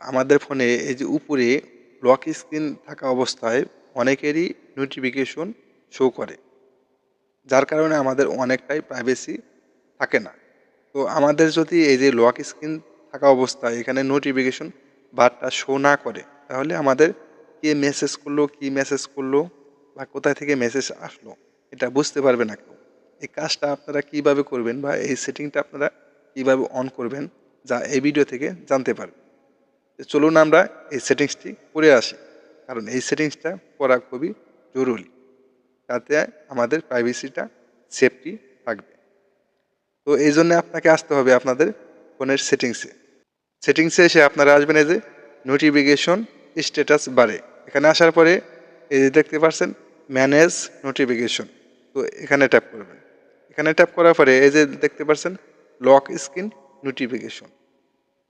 আমাদের ফোনে এই যে উপরে লক স্ক্রিন থাকা অবস্থায় অনেকেরই নোটিফিকেশন শো করে, যার কারণে আমাদের অনেকটাই প্রাইভেসি থাকে না। তো আমাদের যদি এই যে লক স্ক্রিন থাকা অবস্থায় এখানে নোটিফিকেশন বারটা শো না করে, তাহলে আমাদের কে মেসেজ করল, কি মেসেজ করল বা কোথায় থেকে মেসেজ আসলো, এটা বুঝতে পারবে না কেউ। এই কাজটা আপনারা কীভাবে করবেন বা এই সেটিংটা আপনারা কীভাবে অন করবেন, যা এই ভিডিও থেকে জানতে পারবেন। চলুন আমরা এই সেটিংসটি করে আসি। কারণ এই সেটিংসটা করা খুবই জরুরি। তাতে আমাদের প্রাইভেসিটা সেফটি থাকবে। তো এই জন্য আপনাকে আসতে হবে আপনাদের ফোনের সেটিংসে সেটিংসে এসে আপনারা আসবেন এই যে নোটিফিকেশন স্ট্যাটাস বাড়ে এখানে আসার পরে এই যে দেখতে পাচ্ছেন ম্যানেজ নোটিফিকেশন তো এখানে ট্যাপ করবেন। এখানে ট্যাপ করার পরে এই যে দেখতে পাচ্ছেন লক স্ক্রিন নোটিফিকেশন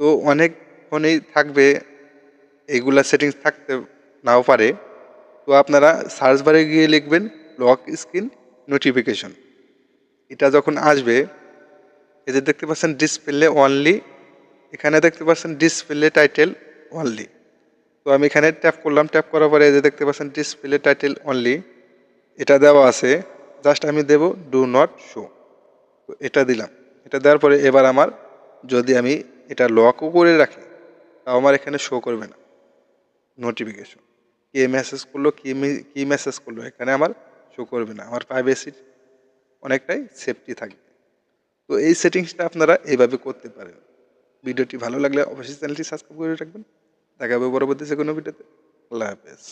তো অনেক ফোনেই থাকবে এইগুলা সেটিংস থাকতে নাও পারে। তো আপনারা সার্চ বারে গিয়ে লিখবেন লক স্ক্রিন নোটিফিকেশন এটা যখন আসবে, এই যে দেখতে পাচ্ছেন ডিসপ্লে অনলি এখানে দেখতে পাচ্ছেন ডিসপ্লে টাইটেল অনলি তো আমি এখানে ট্যাপ করলাম ট্যাপ করার পরে যে দেখতে পাচ্ছেন ডিসপ্লে টাইটেল অনলি এটা দেওয়া আছে। জাস্ট আমি দেব ডু নট শো তো এটা দিলাম। এটা দেওয়ার পরে এবার আমার যদি আমি এটা লকও করে রাখি আমার এখানে শো করবে না। নোটিফিকেশন কে মেসেজ করল, কে কী মেসেজ করল, এখানে আমার শো করবে না। আমার প্রাইভেসির অনেকটাই সেফটি থাকবে তো এই সেটিংসটা আপনারা এইভাবে করতে পারেন। ভিডিওটি ভালো লাগলে অবশ্যই চ্যানেলটি সাবস্ক্রাইব করে রাখবেন। দেখা হবে পরবর্তী সে কোনো ভিডিওতে। আল্লাহ হাফেজ।